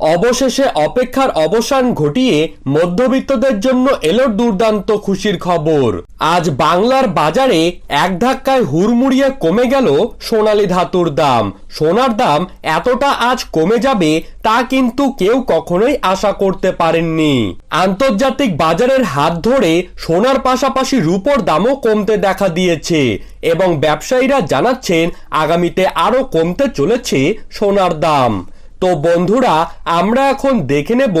অবশেষে অপেক্ষার অবসান ঘটিয়ে মধ্যবিত্তদের জন্য এলো দুর্দান্ত খুশির খবর। আজ বাংলার বাজারে এক ধাক্কায় হুড়মুড়িয়ে কমে গেল সোনালী ধাতুর দাম। সোনার দাম এতটা আজ কমে যাবে তা কিন্তু কেউ কখনোই আশা করতে পারেননি। আন্তর্জাতিক বাজারের হাত ধরে সোনার পাশাপাশি রূপোর দামও কমতে দেখা দিয়েছে এবং ব্যবসায়ীরা জানাচ্ছেন, আগামীতে আরও কমতে চলেছে সোনার দাম। তো বন্ধুরা, আমরা এখন দেখে নেব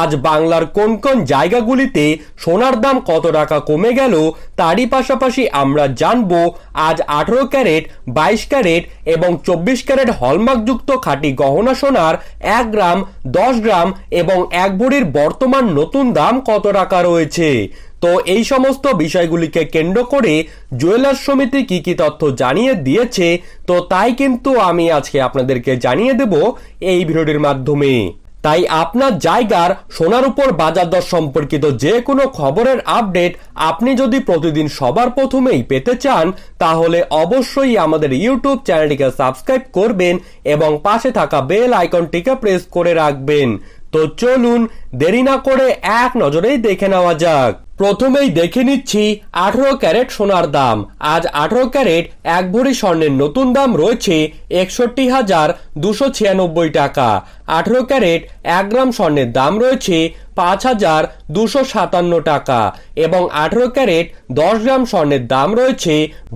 আজ বাংলার কোন কোন জায়গাগুলিতে সোনার দাম কত টাকা কমে গেল, তারই পাশাপাশি আমরা জানব আজ আঠেরো ক্যারেট, বাইশ ক্যারেট এবং চব্বিশ ক্যারেট হলমার্কযুক্ত খাঁটি গহনা সোনার এক গ্রাম, দশ গ্রাম এবং এক ভরির বর্তমান নতুন দাম কত টাকা রয়েছে। তো এই সমস্ত বিষয়গুলিকে কেন্দ্র করে জুয়েলার সমিতি কি কি তথ্য জানিয়ে দিয়েছে, তো তাই কিন্তু আমি আজকে আপনাদেরকে জানিয়ে দেব এই ভিডিওটির মাধ্যমে। তাই আপনার জায়গার সোনার উপর বাজার দর সম্পর্কিত যে কোনো খবরের আপডেট আপনি যদি প্রতিদিন সবার প্রথমেই পেতে চান, তাহলে অবশ্যই আমাদের ইউটিউব চ্যানেলটিকে সাবস্ক্রাইব করবেন এবং পাশে থাকা বেল আইকনটিকে প্রেস করে রাখবেন। তো চলুন দেরি না করে এক নজরেই দেখে নেওয়া যাক। প্রথমেই দেখে নিচ্ছি আঠারো ক্যারেট সোনার দাম। আজ আঠারো ক্যারেট এক ভরি স্বর্ণের নতুন দাম রয়েছে একষট্টি হাজার দুশো ছিয়ানব্বই টাকা। আঠারো ক্যারেট এক গ্রাম স্বর্ণের দাম রয়েছে পাঁচ হাজার দুশো সাতান্ন টাকা এবং আঠেরো ক্যারেট দশ গ্রাম স্বর্ণের দাম রয়েছে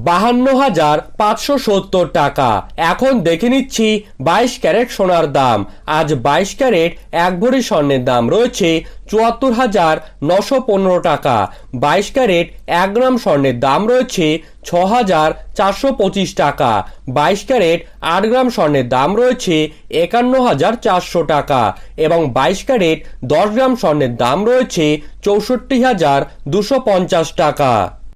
বাহান্ন হাজার পাঁচশো সত্তর টাকা। এখন দেখে নিচ্ছি বাইশ ক্যারেট সোনার দাম। আজ বাইশ ক্যারেট এক ভরি স্বর্ণের দাম রয়েছে চুয়াত্তর হাজার নশো পনেরো টাকা। বাইশ ক্যারেট এক গ্রাম স্বর্ণের দাম রয়েছে ছ হাজার চারশো পঁচিশ টাকা। বাইশ ক্যারেট আট গ্রাম স্বর্ণের দাম রয়েছে একান্ন হাজার চারশো টাকা এবং বাইশ ক্যারেট দশ গ্রাম স্বর্ণের দাম রয়েছে চৌষট্টি হাজার দুশো পঞ্চাশ টাকা।